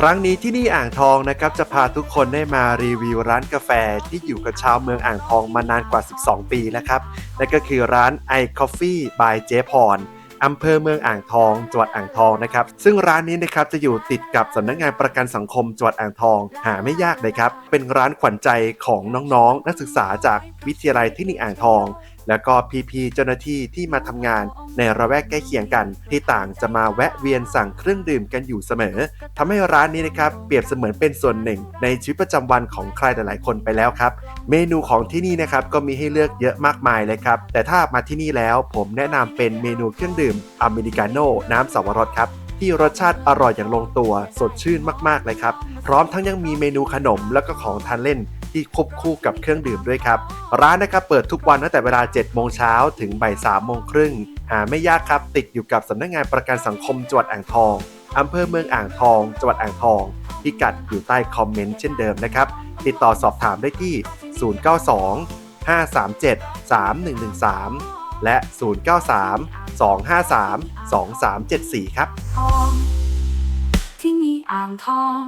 ครั้งนี้ที่นี่อ่างทองนะครับจะพาทุกคนได้มารีวิวร้านกาแฟที่อยู่กับชาวเมืองอ่างทองมานานกว่า 12 ปีแล้วครับนั่นก็คือร้าน i Coffee by เจ๊พรอำเภอเมืองอ่างทองจังหวัดอ่างทองนะครับ ซึ่งร้านนี้นะครับจะอยู่ติดกับสำนักงานประกันสังคมจังหวัดอ่างทอง หาไม่ยากเลยครับ เป็นร้านขวัญใจของน้องๆนักศึกษาจากวิทยาลัยเทคนิคอ่างทอง แล้วก็พี่ๆเจ้าหน้าที่ที่มาทำงานในระแวกใกล้เคียงกัน ที่ต่างจะมาแวะเวียนสั่งเครื่องดื่มกันอยู่เสมอทำให้ร้านนี้นะครับเปรียบเสมือนเป็นส่วนหนึ่ง ในชีวิตประจำวันของใครหลายๆ คนไปแล้วครับ เมนูของที่นี่นะครับก็มีให้เลือกเยอะมากมายเลยครับแต่ถ้ามาที่นี่แล้วผมแนะนำเป็นเมนูเครื่องดื่มอเมริกาโน่น้ำสวรสครับที่รสชาติอร่อยอย่างลงตัว สดชื่นมากๆเลยครับ พร้อมทั้งยังมีเมนูขนมแล้วก็ของทานเล่น ที่ควบคู่กับเครื่องดื่มด้วยครับ ร้านนะครับเปิดทุกวันตั้งแต่เวลา 7 โมงเช้าถึงบ่าย3โมงครึ่งหาไม่ยากครับ ติดอยู่กับสำนักงานประกันสังคมจังหวัดอ่างทองอำเภอเมืองอ่างทองจังหวัดอ่างทองพิกัดอยู่ใต้คอมเมนต์เช่นเดิมนะครับ ติดต่อสอบถามได้ที่ 092 537 3113 และ 093 253 2374 ครับทองที่นี่อ่างทอง